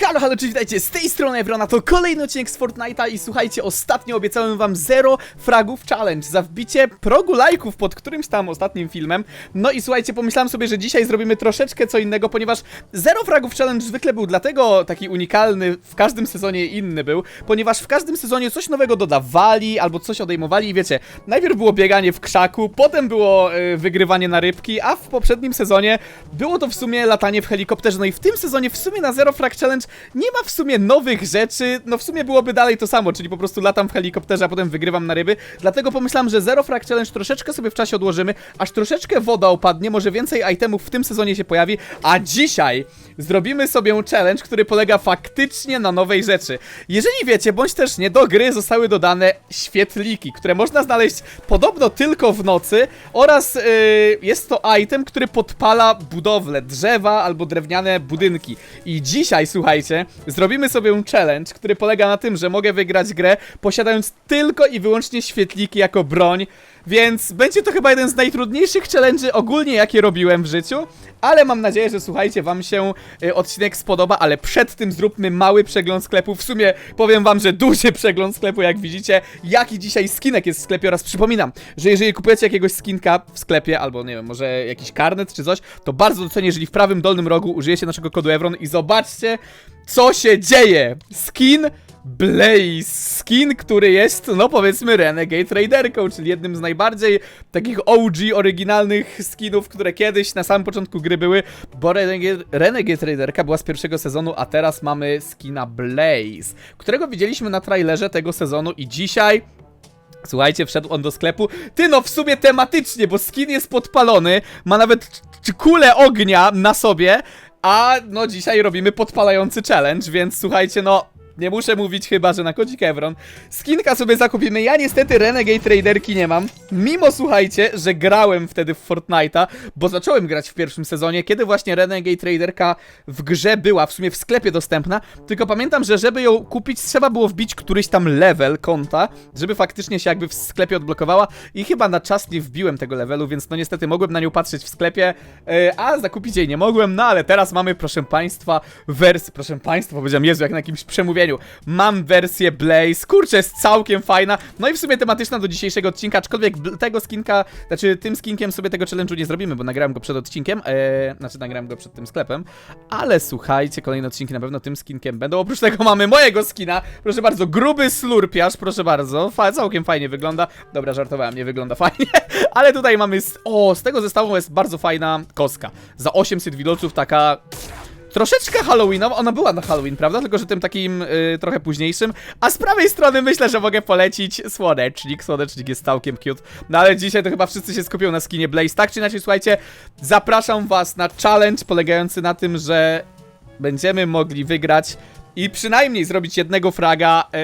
Halo, halo, cześć, witajcie, z tej strony Evrona, to kolejny odcinek z Fortnite'a i słuchajcie, ostatnio obiecałem wam 0 fragów challenge. Za wbicie progu lajków pod którymś tam ostatnim filmem. No i słuchajcie, pomyślałem sobie, że dzisiaj zrobimy troszeczkę co innego, ponieważ 0 fragów challenge zwykle był dlatego taki unikalny, w każdym sezonie inny był, ponieważ w każdym sezonie coś nowego dodawali albo coś odejmowali. I wiecie, najpierw było bieganie w krzaku, potem było y, wygrywanie na rybki, a w poprzednim sezonie było to w sumie latanie w helikopterze, no i w tym sezonie w sumie na Zero Frag Challenge nie ma w sumie nowych rzeczy, no w sumie byłoby dalej to samo, czyli po prostu latam w helikopterze, a potem wygrywam na ryby, dlatego pomyślałem, że Zero Frag Challenge troszeczkę sobie w czasie odłożymy, aż troszeczkę woda opadnie, może więcej itemów w tym sezonie się pojawi, a dzisiaj zrobimy sobie challenge, który polega faktycznie na nowej rzeczy. Jeżeli wiecie, bądź też nie, do gry zostały dodane świetliki, które można znaleźć podobno tylko w nocy oraz yy, jest to item, który podpala budowle, drzewa albo drewniane budynki. I dzisiaj, słuchajcie, zrobimy sobie challenge, który polega na tym, że mogę wygrać grę posiadając tylko i wyłącznie świetliki jako broń. Więc będzie to chyba jeden z najtrudniejszych challenge'y ogólnie, jakie robiłem w życiu. Ale mam nadzieję, że słuchajcie, wam się y, odcinek spodoba, ale przed tym zróbmy mały przegląd sklepu. W sumie powiem wam, że duży przegląd sklepu, jak widzicie. Jaki dzisiaj skinek jest w sklepie oraz przypominam, że jeżeli kupujecie jakiegoś skinka w sklepie, albo nie wiem, może jakiś karnet czy coś, to bardzo docenię, jeżeli w prawym dolnym rogu użyjecie naszego kodu Evron i zobaczcie, co się dzieje. Skin Blaze, skin, który jest, no powiedzmy, Renegade Raiderką, czyli jednym z najbardziej takich OG, oryginalnych skinów, które kiedyś na samym początku gry były, bo Renegade, Renegade Raiderka była z pierwszego sezonu, a teraz mamy skina Blaze, którego widzieliśmy na trailerze tego sezonu i dzisiaj Słuchajcie, wszedł on do sklepu. Ty no w sumie tematycznie, bo skin jest podpalony, ma nawet kulę ognia na sobie, a no dzisiaj robimy podpalający challenge, więc słuchajcie, no nie muszę mówić chyba, że na kodzik Evron. Skinka sobie zakupimy. Ja niestety Renegade Raiderki nie mam. Mimo słuchajcie, że grałem wtedy w Fortnite'a, bo zacząłem grać w pierwszym sezonie, kiedy właśnie Renegade Raiderka w grze była, w sumie w sklepie dostępna. Tylko pamiętam, że żeby ją kupić, trzeba było wbić któryś tam level konta, żeby faktycznie się jakby w sklepie odblokowała. I chyba na czas nie wbiłem tego levelu, więc no niestety mogłem na nią patrzeć w sklepie, yy, a zakupić jej nie mogłem. No ale teraz mamy, proszę państwa, wersję. Proszę państwa, powiedziałem, Jezu, jak na jakimś przemówieniu. Mam wersję Blaze, kurczę, jest całkiem fajna. No i w sumie tematyczna do dzisiejszego odcinka, aczkolwiek tego skinka, znaczy tym skinkiem sobie tego challenge'u nie zrobimy, bo nagrałem go przed odcinkiem, e, znaczy nagrałem go przed tym sklepem, ale słuchajcie, kolejne odcinki na pewno tym skinkiem będą. Oprócz tego mamy mojego skina, proszę bardzo, gruby slurpiarz, proszę bardzo, Fa całkiem fajnie wygląda. Dobra, żartowałem, nie wygląda fajnie, ale tutaj mamy, o, z tego zestawu jest bardzo fajna koska. Za 800 widelców taka Troszeczkę Halloweenowa, ona była na Halloween, prawda? Tylko, że tym takim y, trochę późniejszym. A z prawej strony myślę, że mogę polecić Słonecznik. Słonecznik jest całkiem cute. No ale dzisiaj to chyba wszyscy się skupią na skinie Blaze. Tak czy inaczej, słuchajcie, zapraszam was na challenge polegający na tym, że będziemy mogli wygrać i przynajmniej zrobić jednego fraga e,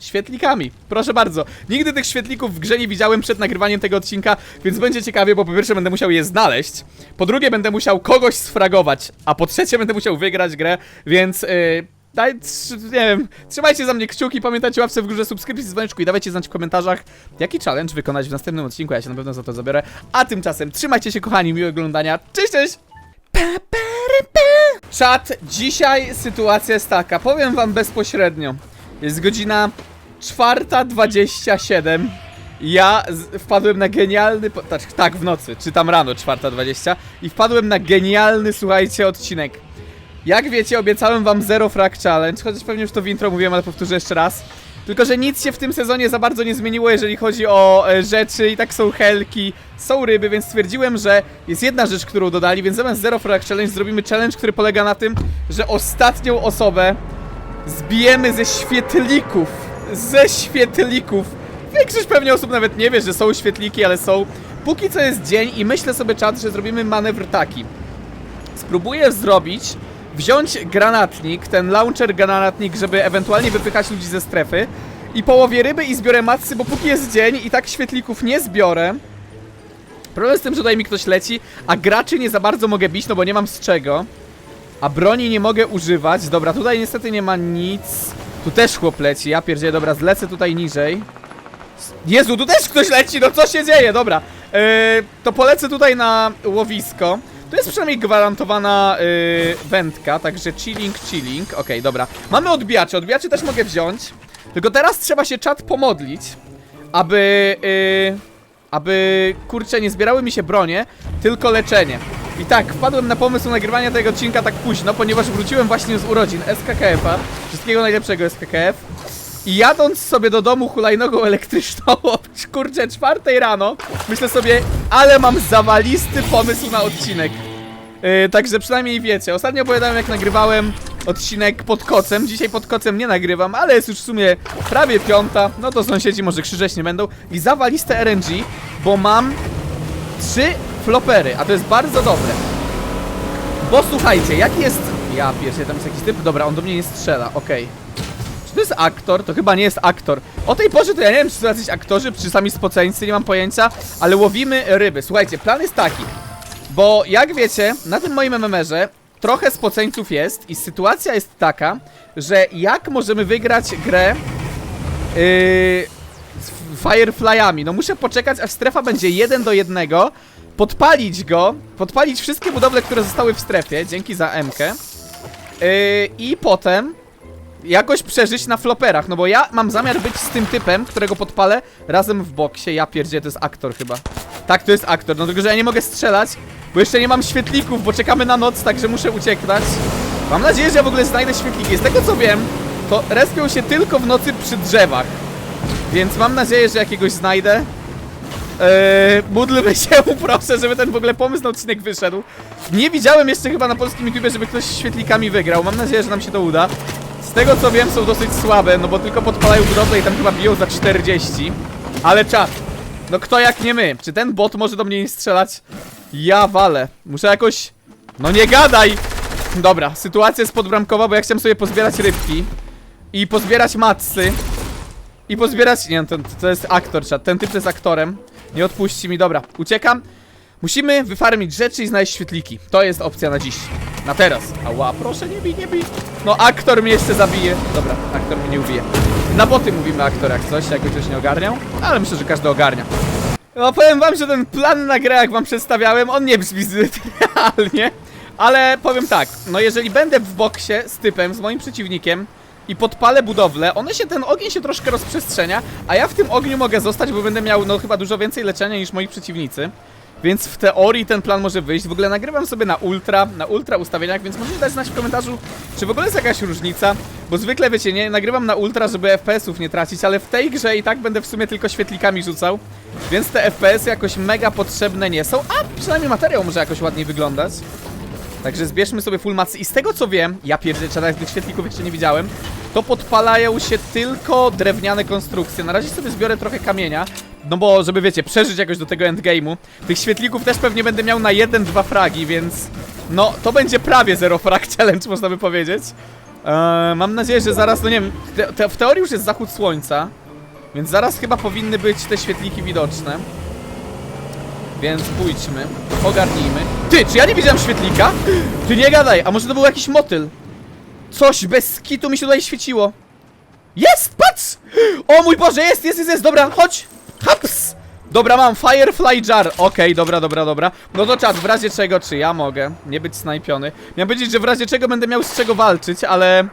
świetlikami. Proszę bardzo. Nigdy tych świetlików w grze nie widziałem przed nagrywaniem tego odcinka, więc będzie ciekawie, bo po pierwsze będę musiał je znaleźć, po drugie będę musiał kogoś sfragować, a po trzecie będę musiał wygrać grę, więc... E, Daj, nie wiem, trzymajcie za mnie kciuki, pamiętajcie łapce w górze, subskrypcji, dzwoneczku i dawajcie znać w komentarzach, jaki challenge wykonać w następnym odcinku, ja się na pewno za to zabiorę. A tymczasem trzymajcie się kochani, miłego oglądania, cześć, cześć! Pa, pa. Czat, dzisiaj sytuacja jest taka, powiem wam bezpośrednio. Jest godzina 4.27. Ja z- wpadłem na genialny. po- Tak, tak, w nocy, czy tam rano 4.20. I wpadłem na genialny, słuchajcie, odcinek. Jak wiecie, obiecałem wam Zero Frag Challenge, chociaż pewnie już to w intro mówiłem, ale powtórzę jeszcze raz. Tylko, że nic się w tym sezonie za bardzo nie zmieniło, jeżeli chodzi o e, rzeczy, i tak są helki, są ryby, więc stwierdziłem, że jest jedna rzecz, którą dodali, więc zamiast Zero Frag Challenge zrobimy challenge, który polega na tym, że ostatnią osobę zbijemy ze świetlików. Ze świetlików. Większość pewnie osób nawet nie wie, że są świetliki, ale są. Póki co jest dzień i myślę sobie czat, że zrobimy manewr taki. Spróbuję zrobić, wziąć granatnik, ten launcher granatnik, żeby ewentualnie wypychać ludzi ze strefy i połowię ryby i zbiorę matsy, bo póki jest dzień i tak świetlików nie zbiorę. Problem z tym, że tutaj mi ktoś leci, a graczy nie za bardzo mogę bić, no bo nie mam z czego. A broni nie mogę używać. Dobra, tutaj niestety nie ma nic. Tu też chłop leci, ja pierdzielę, dobra, zlecę tutaj niżej. Jezu, tu też ktoś leci, no co się dzieje, dobra. Yy, to polecę tutaj na łowisko. Tu jest przynajmniej gwarantowana yy, wędka, także chilling, chilling. Okej, dobra. Mamy odbijacze, odbijacze też mogę wziąć. Tylko teraz trzeba się czat pomodlić, aby... Yy, aby, kurczę, nie zbierały mi się bronie, tylko leczenie. I tak, wpadłem na pomysł nagrywania tego odcinka tak późno, ponieważ wróciłem właśnie z urodzin SKKF-a. Wszystkiego najlepszego SKKF. I jadąc sobie do domu hulajnogą elektryczną o kurczę czwartej rano, myślę sobie, ale mam zawalisty pomysł na odcinek. Yy, także przynajmniej wiecie, ostatnio opowiadałem jak nagrywałem odcinek pod kocem, dzisiaj pod kocem nie nagrywam, ale jest już w sumie prawie piąta, no to sąsiedzi może krzyczeć nie będą i zawaliste RNG, bo mam trzy flopery, a to jest bardzo dobre. Bo słuchajcie, jaki jest... Ja pierwszy, tam jest jakiś typ, dobra, on do mnie nie strzela, okej. Czy to jest aktor? To chyba nie jest aktor. O tej porze to ja nie wiem, czy są jacyś aktorzy, czy sami spoceńcy, nie mam pojęcia, ale łowimy ryby. Słuchajcie, plan jest taki, bo jak wiecie, na tym moim MMR-ze trochę spoceńców jest i sytuacja jest taka, że jak możemy wygrać grę yy, z Fireflyami? No muszę poczekać, aż strefa będzie 1 do 1, podpalić go, podpalić wszystkie budowle, które zostały w strefie, dzięki za M-kę, yy, i potem jakoś przeżyć na floperach, no bo ja mam zamiar być z tym typem, którego podpalę razem w boksie. Ja pierdzie, to jest aktor chyba. Tak, to jest aktor, no tylko, że ja nie mogę strzelać, bo jeszcze nie mam świetlików, bo czekamy na noc, także muszę uciekać. Mam nadzieję, że ja w ogóle znajdę świetliki. Z tego co wiem, to respią się tylko w nocy przy drzewach. Więc mam nadzieję, że jakiegoś znajdę. Eee, módlmy się, proszę, żeby ten w ogóle pomysł na odcinek wyszedł. Nie widziałem jeszcze chyba na polskim YouTube, żeby ktoś świetlikami wygrał. Mam nadzieję, że nam się to uda. Tego co wiem, są dosyć słabe, no bo tylko podpalają budowlę i tam chyba biją za 40. Ale czat. No kto jak nie my? Czy ten bot może do mnie nie strzelać? Ja walę. Muszę jakoś... No nie gadaj! Dobra, sytuacja jest podbramkowa, bo ja chciałem sobie pozbierać rybki. I pozbierać matsy. I pozbierać... Nie, to, to jest aktor, czat. Ten typ jest aktorem. Nie odpuści mi, dobra. Uciekam. Musimy wyfarmić rzeczy i znaleźć świetliki. To jest opcja na dziś. Na teraz. Ała, proszę nie bij, nie bij. No, aktor mnie jeszcze zabije. Dobra, aktor mnie nie ubije. Na boty mówimy aktor jak coś, jakby ktoś nie ogarniał. Ale myślę, że każdy ogarnia. No powiem wam, że ten plan na grę, jak wam przedstawiałem, on nie brzmi zbyt realnie. Ale powiem tak, no jeżeli będę w boksie z typem, z moim przeciwnikiem i podpalę budowlę, one się, ten ogień się troszkę rozprzestrzenia, a ja w tym ogniu mogę zostać, bo będę miał no chyba dużo więcej leczenia niż moi przeciwnicy. Więc w teorii ten plan może wyjść. W ogóle nagrywam sobie na ultra, na ultra ustawieniach, więc możecie dać znać w komentarzu, czy w ogóle jest jakaś różnica. Bo zwykle wiecie, nie, nagrywam na ultra, żeby FPS-ów nie tracić, ale w tej grze i tak będę w sumie tylko świetlikami rzucał. Więc te FPS-y jakoś mega potrzebne nie są, a przynajmniej materiał może jakoś ładniej wyglądać. Także zbierzmy sobie full macy i z tego co wiem, ja pierdzielę, tych świetlików jeszcze nie widziałem, to podpalają się tylko drewniane konstrukcje. Na razie sobie zbiorę trochę kamienia, no bo żeby wiecie, przeżyć jakoś do tego endgame'u. Tych świetlików też pewnie będę miał na 1-2 fragi, więc no to będzie prawie zero frag challenge, można by powiedzieć. Eee, mam nadzieję, że zaraz, no nie wiem, te, te, w teorii już jest zachód słońca, więc zaraz chyba powinny być te świetliki widoczne. Więc pójdźmy, ogarnijmy. Ty, czy ja nie widziałem świetlika? Ty nie gadaj, a może to był jakiś motyl? Coś bez kitu mi się tutaj świeciło. Jest, patrz! O mój Boże, jest, jest, jest, jest, dobra, chodź! Dobra, mam Firefly Jar. Okej, dobra, dobra, dobra. No to czas, w razie czego, czy ja mogę nie być snajpiony? Miałem powiedzieć, że w razie czego będę miał z czego walczyć, ale...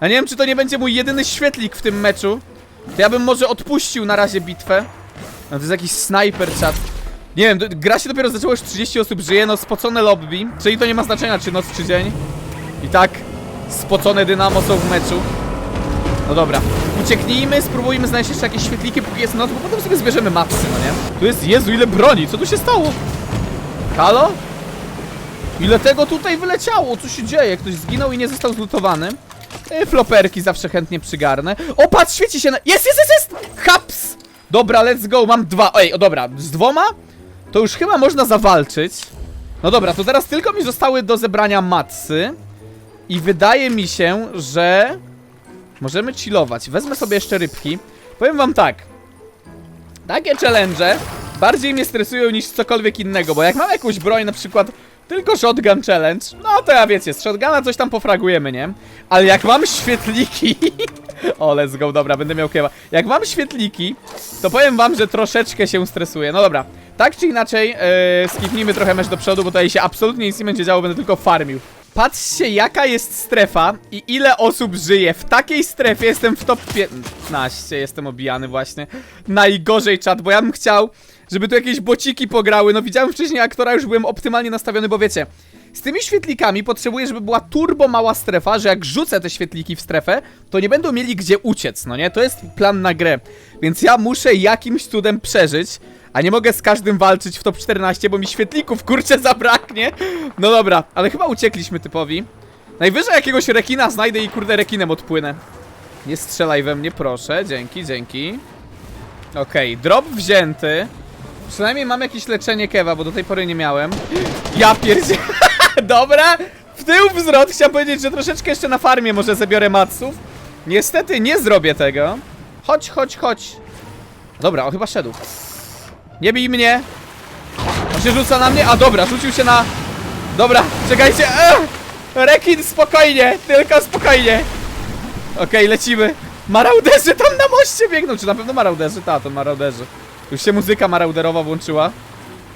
Ja nie wiem, czy to nie będzie mój jedyny świetlik w tym meczu. To ja bym może odpuścił na razie bitwę. No to jest jakiś snajper czat. Nie wiem, gra się dopiero zaczęła, już 30 osób żyje, no spocone lobby, czyli to nie ma znaczenia, czy noc, czy dzień. I tak, spocone dynamo są w meczu. No dobra, ucieknijmy, spróbujmy znaleźć jeszcze jakieś świetliki, póki jest noc, bo potem sobie zbierzemy matsy, no nie? Tu jest, Jezu, ile broni, co tu się stało? Halo? Ile tego tutaj wyleciało? Co się dzieje? Ktoś zginął i nie został zlutowany. E, floperki zawsze chętnie przygarnę. O, patrz, świeci się na... Jest, jest, jest, jest! Haps! Dobra, let's go, mam dwa. Ej, o dobra, z dwoma? To już chyba można zawalczyć. No dobra, to teraz tylko mi zostały do zebrania matsy. I wydaje mi się, że... Możemy chillować. Wezmę sobie jeszcze rybki. Powiem wam tak. Takie challenge bardziej mnie stresują niż cokolwiek innego, bo jak mam jakąś broń, na przykład tylko shotgun challenge, no to ja wiecie, z shotguna coś tam pofragujemy, nie? Ale jak mam świetliki... o, let's go, dobra, będę miał kieła. Jak mam świetliki, to powiem wam, że troszeczkę się stresuję. No dobra, Tak czy inaczej, yy, skipnijmy trochę mecz do przodu, bo tutaj się absolutnie nic nie będzie działo, będę tylko farmił. Patrzcie, jaka jest strefa i ile osób żyje. W takiej strefie jestem w top 15, jestem obijany właśnie. Najgorzej czat, bo ja bym chciał, żeby tu jakieś bociki pograły. No widziałem wcześniej aktora, już byłem optymalnie nastawiony, bo wiecie, z tymi świetlikami potrzebuję, żeby była turbo mała strefa, że jak rzucę te świetliki w strefę, to nie będą mieli gdzie uciec, no nie? To jest plan na grę. Więc ja muszę jakimś cudem przeżyć, a nie mogę z każdym walczyć w top 14, bo mi świetlików kurczę zabraknie. No dobra, ale chyba uciekliśmy typowi. Najwyżej jakiegoś rekina znajdę i kurde rekinem odpłynę. Nie strzelaj we mnie, proszę. Dzięki, dzięki. Okej, drop wzięty. Przynajmniej mam jakieś leczenie kewa, bo do tej pory nie miałem. Ja pierdzie... Dobra, w tył wzrot. Chciałem powiedzieć, że troszeczkę jeszcze na farmie może zabiorę matsów. Niestety nie zrobię tego. Chodź, chodź, chodź. Dobra, on chyba szedł. Nie bij mnie. On się rzuca na mnie. A dobra, rzucił się na... Dobra, czekajcie. Ech! Rekin, spokojnie, tylko spokojnie. Okej, lecimy. Marauderzy tam na moście biegną. Czy na pewno marauderzy? Ta, to marauderzy. Już się muzyka marauderowa włączyła.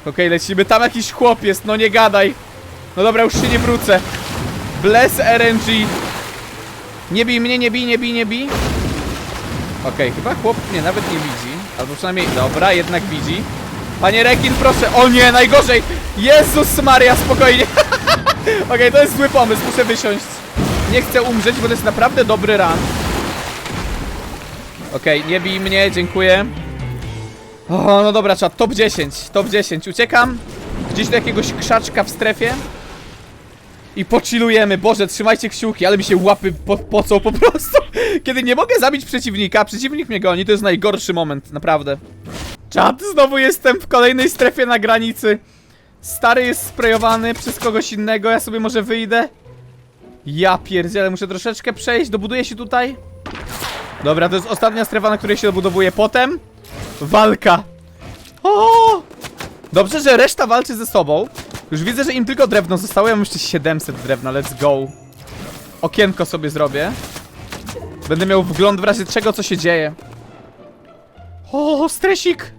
Okej, lecimy. Tam jakiś chłop jest, no nie gadaj. No dobra, już się nie wrócę. Bless RNG. Nie bij mnie, nie bij, nie bij, nie bij. Okej, chyba chłop mnie nawet nie widzi. Albo przynajmniej, dobra, jednak widzi. Panie Rekin, proszę. O nie, najgorzej. Jezus Maria, spokojnie. Okej, to jest zły pomysł, muszę wysiąść. Nie chcę umrzeć, bo to jest naprawdę dobry run. Okej, nie bij mnie, dziękuję. O, no dobra, czat, top 10, top 10. Uciekam gdzieś do jakiegoś krzaczka w strefie. I pochillujemy. Boże, trzymajcie kciuki, ale mi się łapy po pocą po prostu. Kiedy nie mogę zabić przeciwnika, przeciwnik mnie goni, to jest najgorszy moment, naprawdę. Czat, znowu jestem w kolejnej strefie na granicy. Stary jest sprayowany przez kogoś innego, ja sobie może wyjdę. Ja pierdzielę, muszę troszeczkę przejść, dobuduję się tutaj. Dobra, to jest ostatnia strefa, na której się dobudowuję. Potem walka. O! Dobrze, że reszta walczy ze sobą. Już widzę, że im tylko drewno zostało. Ja mam jeszcze 700 drewna, let's go. Okienko sobie zrobię. Będę miał wgląd w razie czego, co się dzieje. O, stresik!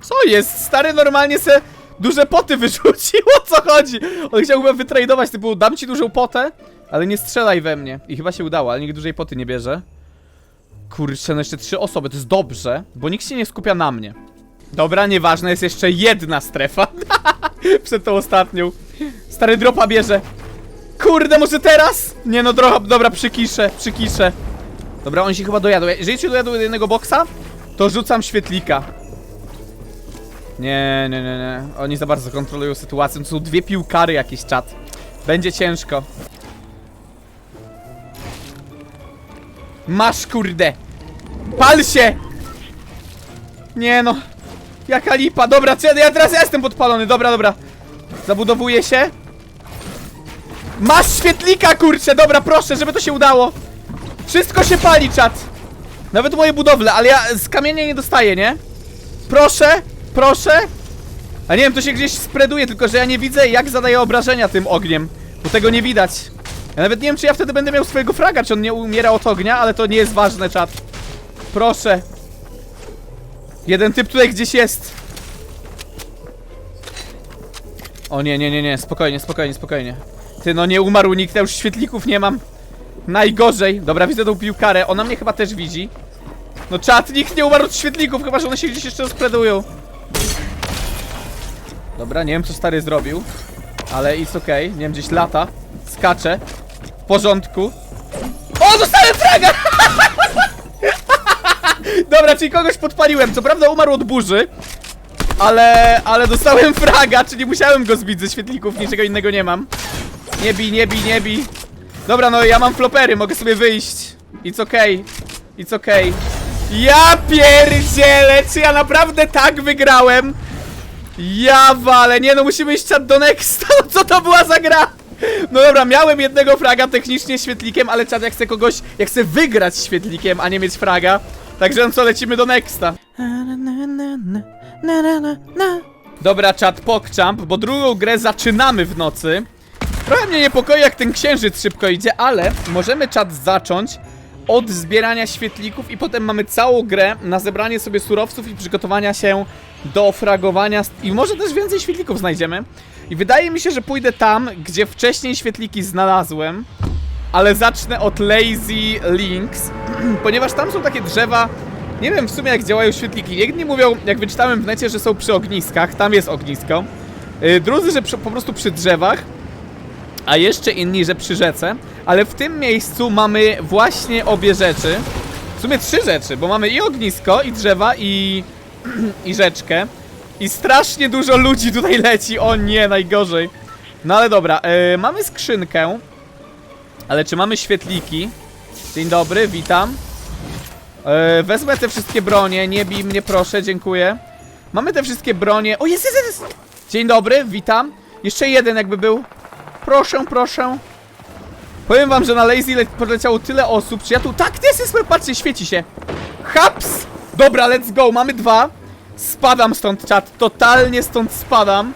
Co jest? Stary normalnie se duże poty wyrzucił, o co chodzi? On chciał chyba wytradować, typu dam ci dużą potę, ale nie strzelaj we mnie. I chyba się udało, ale nikt dużej poty nie bierze. Kurczę, no jeszcze trzy osoby, to jest dobrze, bo nikt się nie skupia na mnie. Dobra, nieważne, jest jeszcze jedna strefa. Przed tą ostatnią. Stary dropa bierze. Kurde, może teraz? Nie no, droga, dobra, przykiszę, przykiszę. Dobra, oni się chyba dojadą. Jeżeli się dojadą do jednego boksa, to rzucam świetlika. Nie, nie, nie, nie. Oni za bardzo kontrolują sytuację. To są dwie piłkary jakiś czat. Będzie ciężko. Masz kurde. Pal się! Nie no. Jaka lipa. Dobra, co ja, ja teraz jestem podpalony. Dobra, dobra. Zabudowuję się. Masz świetlika, kurczę. Dobra, proszę, żeby to się udało. Wszystko się pali, czat. Nawet moje budowle, ale ja z kamienia nie dostaję, nie? Proszę, proszę. A nie wiem, to się gdzieś spreduje, tylko że ja nie widzę, jak zadaje obrażenia tym ogniem. Bo tego nie widać. Ja nawet nie wiem, czy ja wtedy będę miał swojego fraga, czy on nie umiera od ognia, ale to nie jest ważne, czat. Proszę. Jeden typ tutaj gdzieś jest. O nie, nie, nie, nie, spokojnie, spokojnie, spokojnie. Ty, no nie umarł nikt, ja już świetlików nie mam. Najgorzej. Dobra, widzę tą piłkarę, ona mnie chyba też widzi. No czat, nikt nie umarł od świetlików, chyba że one się gdzieś jeszcze rozpredują. Dobra, nie wiem co stary zrobił. Ale it's okej, nie wiem, gdzieś lata. Skacze. W porządku. O, dostałem fraga! Dobra, czyli kogoś podpaliłem. Co prawda umarł od burzy. Ale, ale dostałem fraga, czyli musiałem go zbić ze świetlików, niczego innego nie mam. Nie bij, nie bij, nie bij. Dobra, no ja mam flopery, mogę sobie wyjść. It's okej. It's okej. Ja pierdzielę, czy ja naprawdę tak wygrałem? Ja wale, nie no musimy iść czat do Nexta, co to była za gra? No dobra, miałem jednego fraga technicznie świetlikiem, ale czat jak chcę kogoś, jak chcę wygrać świetlikiem, a nie mieć fraga. Także no co, lecimy do Nexta. Dobra, czat PogChamp, bo drugą grę zaczynamy w nocy. Trochę mnie niepokoi, jak ten księżyc szybko idzie, ale możemy czat zacząć od zbierania świetlików i potem mamy całą grę na zebranie sobie surowców i przygotowania się do fragowania i może też więcej świetlików znajdziemy. I wydaje mi się, że pójdę tam, gdzie wcześniej świetliki znalazłem, ale zacznę od Lazy Links, ponieważ tam są takie drzewa, nie wiem w sumie jak działają świetliki. Jedni mówią, jak wyczytałem w necie, że są przy ogniskach, tam jest ognisko. Yy, drudzy, że przy, po prostu przy drzewach, a jeszcze inni, że przy rzece. Ale w tym miejscu mamy właśnie obie rzeczy. W sumie trzy rzeczy, bo mamy i ognisko, i drzewa, i, i rzeczkę. I strasznie dużo ludzi tutaj leci. O nie, najgorzej. No ale dobra, yy, mamy skrzynkę. Ale czy mamy świetliki? Dzień dobry, witam. Yy, wezmę te wszystkie bronie, nie bij mnie proszę, dziękuję. Mamy te wszystkie bronie. O, jest, jest, jest! Dzień dobry, witam. Jeszcze jeden jakby był. Proszę, proszę. Powiem wam, że na Lazy le poleciało tyle osób, czy ja tu... Tak, jest, jest, patrzcie, świeci się. Haps! Dobra, let's go, mamy dwa. Spadam stąd, czat, totalnie stąd spadam.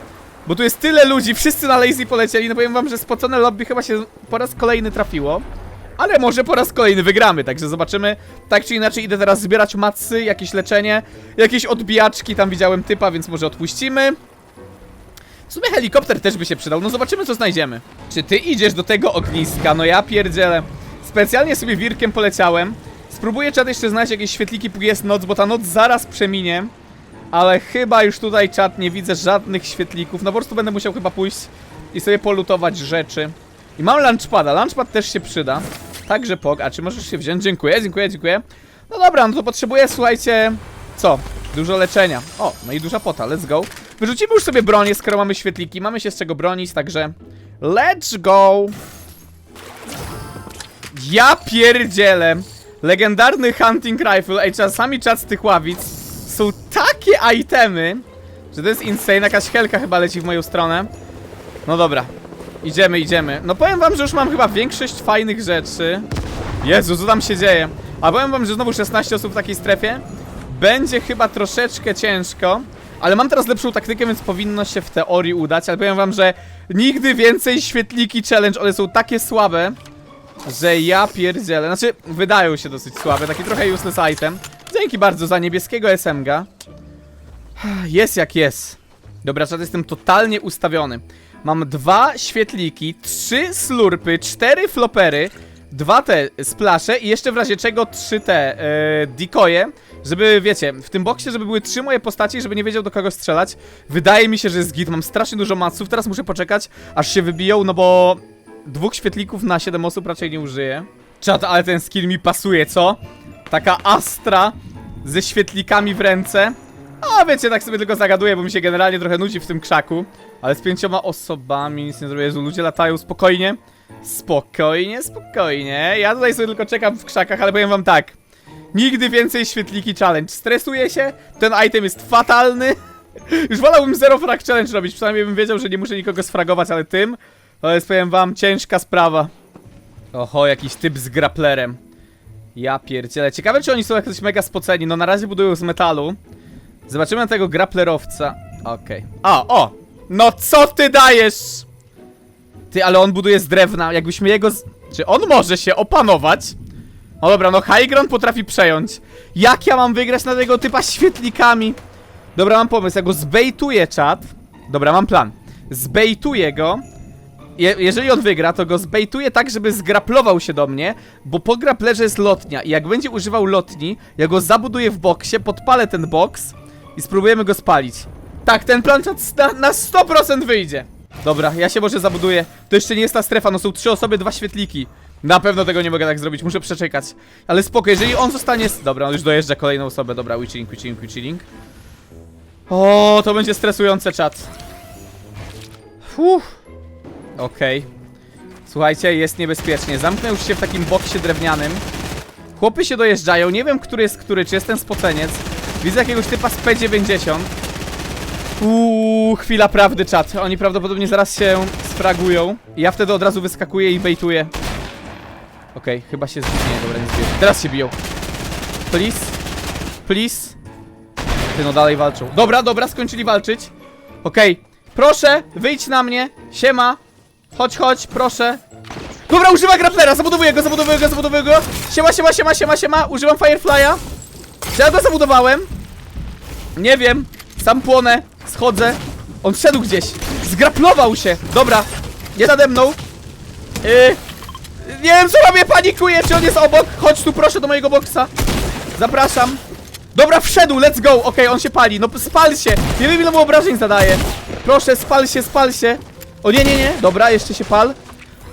Bo tu jest tyle ludzi, wszyscy na Lazy polecieli, no powiem wam, że spocone lobby chyba się po raz kolejny trafiło. Ale może po raz kolejny wygramy, także zobaczymy. Tak czy inaczej idę teraz zbierać macy, jakieś leczenie, jakieś odbijaczki, tam widziałem typa, więc może odpuścimy. W sumie helikopter też by się przydał, no zobaczymy co znajdziemy. Czy ty idziesz do tego ogniska? No ja pierdzielę. Specjalnie sobie wirkiem poleciałem. Spróbuję czat jeszcze znaleźć jakieś świetliki, póki jest noc, bo ta noc zaraz przeminie. Ale chyba już tutaj czat nie widzę żadnych świetlików. No po prostu będę musiał chyba pójść i sobie polutować rzeczy. I mam lunchpada, lunchpad też się przyda. Także pog, a czy możesz się wziąć? Dziękuję, dziękuję, dziękuję. No dobra, no to potrzebuję, słuchajcie, co? Dużo leczenia. O, no i duża pota, let's go. Wyrzucimy już sobie bronię, skoro mamy świetliki. Mamy się z czego bronić, także... Let's go! Ja pierdzielę! Legendarny hunting rifle. Ej, czasami czas z tych ławic są takie itemy, że to jest insane. Jakaś helka chyba leci w moją stronę. No dobra. Idziemy, idziemy. No powiem wam, że już mam chyba większość fajnych rzeczy. Jezu, co tam się dzieje? A powiem wam, że znowu 16 osób w takiej strefie. Będzie chyba troszeczkę ciężko. Ale mam teraz lepszą taktykę, więc powinno się w teorii udać. Ale powiem wam, że nigdy więcej świetliki challenge. One są takie słabe, że ja pierdzielę. Znaczy, wydają się dosyć słabe. Taki trochę useless item. Dzięki bardzo za niebieskiego SMG. Jest jak jest. Dobra, czat jestem totalnie ustawiony. Mam dwa świetliki, trzy slurpy, cztery flopery, dwa te splasze i jeszcze w razie czego trzy te decoje, żeby, wiecie, w tym boksie, żeby były trzy moje postaci, żeby nie wiedział do kogo strzelać. Wydaje mi się, że jest git, mam strasznie dużo maców, teraz muszę poczekać, aż się wybiją, no bo dwóch świetlików na 7 osób raczej nie użyję. Czat, ale ten skill mi pasuje, co? Taka astra ze świetlikami w ręce. A wiecie, tak sobie tylko zagaduję, bo mi się generalnie trochę nudzi w tym krzaku. Ale z pięcioma osobami nic nie zrobię. Jezu, ludzie latają spokojnie. Spokojnie, spokojnie. Ja tutaj sobie tylko czekam w krzakach, ale powiem wam tak. Nigdy więcej świetliki challenge. Stresuję się, ten item jest fatalny. Już wolałbym zero frag challenge robić, przynajmniej bym wiedział, że nie muszę nikogo sfragować, ale tym to jest, powiem wam, ciężka sprawa. Oho, jakiś typ z grapplerem. Ja pierdzielę. Ciekawe, czy oni są jakoś mega spoceni. No na razie budują z metalu. Zobaczymy na tego grapplerowca. Okej. A, o! No co ty dajesz? Ty, ale on buduje z drewna. Jakbyśmy jego... Z... Czy on może się opanować? No dobra, no high ground potrafi przejąć. Jak ja mam wygrać na tego typa świetlikami? Dobra, mam pomysł. Ja go zbejtuję, czat. Dobra, mam plan. Zbejtuję go. Je jeżeli on wygra, to go zbejtuję tak, żeby zgraplował się do mnie, bo po graplerze jest lotnia i jak będzie używał lotni, ja go zabuduję w boksie, podpalę ten boks i spróbujemy go spalić. Tak, ten plan na, na 100% wyjdzie. Dobra, ja się może zabuduję. To jeszcze nie jest ta strefa, no są trzy osoby, dwa świetliki. Na pewno tego nie mogę tak zrobić, muszę przeczekać. Ale spoko, jeżeli on zostanie... Dobra, on już dojeżdża kolejną osobę, dobra, chilling, we chilling. O, to będzie stresujące, czat. Fuh. Okej. Słuchajcie, jest niebezpiecznie. Zamknę już się w takim boksie drewnianym. Chłopy się dojeżdżają. Nie wiem, który jest który. Czy jest ten spoceniec? Widzę jakiegoś typa z P90. Uuu, chwila prawdy, czat. Oni prawdopodobnie zaraz się sfragują. Ja wtedy od razu wyskakuję i bejtuję. Okej, chyba się zbiję. Dobra, nie zbiję. Teraz się biją. Please. Please. Ty no dalej walczą. Dobra, dobra, skończyli walczyć. Okej. Proszę, wyjdź na mnie. Siema. Chodź, chodź, proszę. Dobra, używa grapplera, zabudowuję go, zabudowuję go, zabudowuję go. Siema, siema, siema, siema, siema. Używam Firefly'a. Ja go zabudowałem? Nie wiem. Sam płonę. Schodzę. On wszedł gdzieś. Zgraplował się. Dobra. Nie nade mną. Yy. Nie wiem co robię, panikuję. Czy on jest obok? Chodź tu proszę do mojego boksa. Zapraszam. Dobra, wszedł, let's go. Okej, on się pali. No spal się. Nie wiem ile mu obrażeń zadaje. Proszę, spal się, spal się. O nie, nie, nie. Dobra, jeszcze się pal.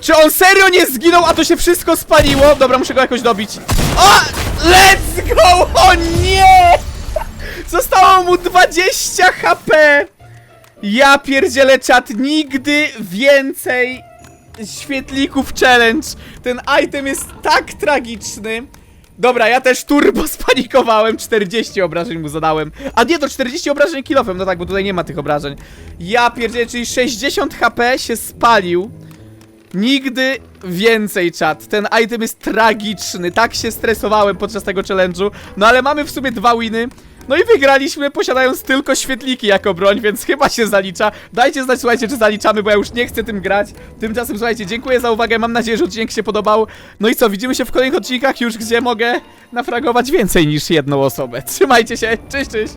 Czy on serio nie zginął, a to się wszystko spaliło? Dobra, muszę go jakoś dobić. O! Let's go! O nie! Zostało mu 20 HP! Ja pierdzielę czat, nigdy więcej świetlików challenge. Ten item jest tak tragiczny. Dobra, ja też turbo spanikowałem, 40 obrażeń mu zadałem. A nie, to 40 obrażeń kilofem, no tak, bo tutaj nie ma tych obrażeń. Ja pierdzielę, czyli 60 HP się spalił. Nigdy więcej, czat. Ten item jest tragiczny. Tak się stresowałem podczas tego challenge'u. No ale mamy w sumie dwa winy. No i wygraliśmy posiadając tylko świetliki jako broń, więc chyba się zalicza. Dajcie znać, słuchajcie, czy zaliczamy, bo ja już nie chcę tym grać. Tymczasem, słuchajcie, dziękuję za uwagę. Mam nadzieję, że odcinek się podobał. No i co, widzimy się w kolejnych odcinkach już, gdzie mogę nafragować więcej niż jedną osobę. Trzymajcie się, cześć, cześć!